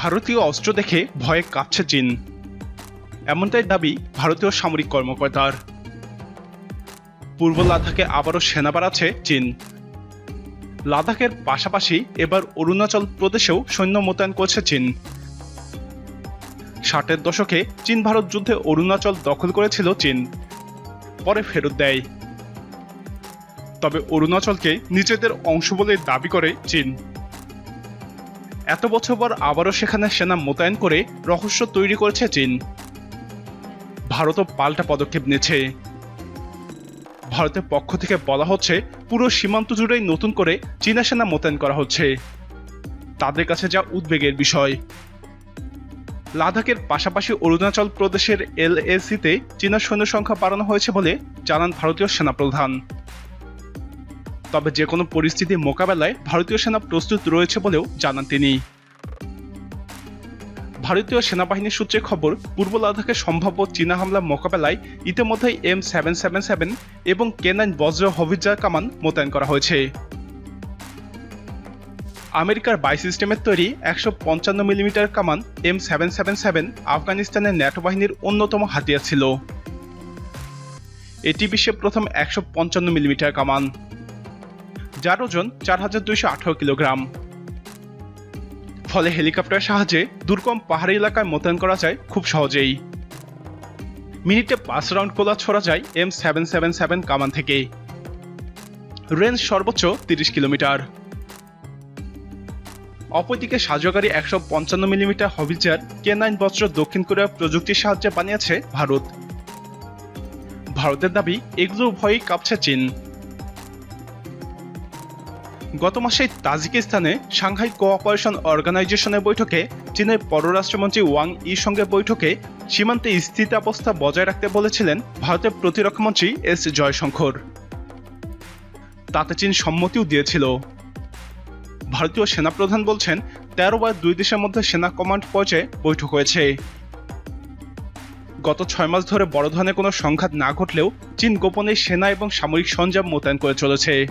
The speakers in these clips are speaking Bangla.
ভারতীয় অস্ত্র দেখে ভয়ে কাঁপছে চীন এমনটাই দাবি ভারতীয় সামরিক কর্মকর্তার। পূর্ব লাদাখে আবারও সেনা বাড়াচ্ছে চীন লাদাখের পাশাপাশি এবার অরুণাচল প্রদেশেও সৈন্য মোতায়েন করছে চীন ষাটের দশকে চীন ভারত যুদ্ধে অরুণাচল দখল করেছিল চীন পরে ফেরত দেয়। তবে অরুণাচলকে নিজেদের অংশ বলে দাবি করে চীন এত বছর পর আবারও সেখানে সেনা মোতায়েন করে রহস্য তৈরি করেছে চীন। ভারতও পাল্টা পদক্ষেপ নিয়েছে। ভারতের পক্ষ থেকে বলা হচ্ছে, পুরো সীমান্ত জুড়েই নতুন করে চীনা সেনা মোতায়েন করা হচ্ছে। তাদের কাছে যা উদ্বেগের বিষয়। লাদাখের পাশাপাশি অরুণাচল প্রদেশের এলএসিতে চীনা সৈন্য সংখ্যা বাড়ানো হয়েছে বলে জানান ভারতীয় সেনাপ্রধান। তবে যে কোনো পরিস্থিতি মোকাবেলায় ভারতীয় সেনা প্রস্তুত রয়েছে বলেও জানান তিনি। ভারতীয় সেনাবাহিনীর সূত্রে খবর, পূর্ব লাদাখে সম্ভাব্য চীনা হামলা মোকাবেলায় ইতিমধ্যেই এম সেভেন সেভেন সেভেন এবং কে নাইন বজ্র হবিজার কামান মোতায়েন করা হয়েছে। আমেরিকার বাই সিস্টেমের তৈরি একশো পঞ্চান্ন মিলিমিটার কামান এম সেভেন সেভেন সেভেন আফগানিস্তানের ন্যাটো বাহিনীর অন্যতম হাতিয়ার ছিল। এটি বিশ্বের প্রথম একশো পঞ্চান্ন মিলিমিটার কামান। যার ওজন চার হাজার দুইশো আঠারো কিলোগ্রাম। ফলে হেলিকপ্টারের সাহায্যে দুর্গম পাহাড়ি এলাকায় মোতায়েন করা যায় খুব সহজেই। মিনিটে পাঁচ রাউন্ড কোলা ছোড়া যায় এম সেভেন সেভেন সেভেন কামান থেকে। রেঞ্জ সর্বোচ্চ তিরিশ কিলোমিটার। অপরদিকে সাহায্যকারী একশো পঞ্চান্ন মিলিমিটার হবিজার কে নাইন বজ্র দক্ষিণ কোরিয়ার প্রযুক্তির সাহায্যে বানিয়েছে ভারত। ভারতের দাবি, এগুলো ভয়েই কাঁপছে চীন। গত মাসে তাজিকিস্তানে সাংহাই কোঅপারেশন অর্গানাইজেশনের বৈঠকে চীনের পররাষ্ট্রমন্ত্রী ওয়াং ই সঙ্গে বৈঠকে সীমান্তে স্থিতাবস্থা বজায় রাখতে বলেছিলেন ভারতের প্রতিরক্ষামন্ত্রী এস জয়শঙ্কর। তাতে চীন সম্মতিও দিয়েছিল। ভারতীয় সেনাপ্রধান বলছেন, তেরো বার দুই দেশের মধ্যে সেনা কমান্ড পর্যায়ে বৈঠক হয়েছে। গত ছয় মাস ধরে বড় ধরনের কোনো সংঘাত না ঘটলেও চীন গোপনে সেনা এবং সামরিক সরঞ্জাম মোতায়েন করে চলেছে।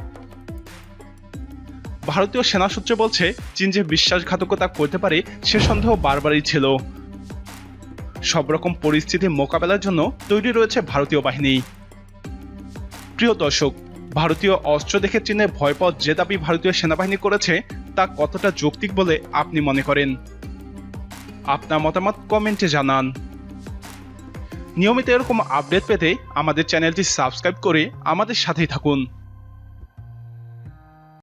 ভারতীয় সেনা সূত্র বলছে, চীন যে বিশ্বাসঘাতকতা করতে পারে, সে সন্দেহ বারবারই ছিল। সব রকম পরিস্থিতি মোকাবেলার জন্য তৈরি রয়েছে ভারতীয় বাহিনী। প্রিয় দর্শক, ভারতীয় অস্ত্র দেখে চীনে ভয় যে দাবি ভারতীয় সেনাবাহিনী করেছে, তা কতটা যৌক্তিক বলে আপনি মনে করেন? আপনার মতামত কমেন্টে জানান। নিয়মিত এরকম আপডেট পেতে আমাদের চ্যানেলটি সাবস্ক্রাইব করে আমাদের সাথেই থাকুন।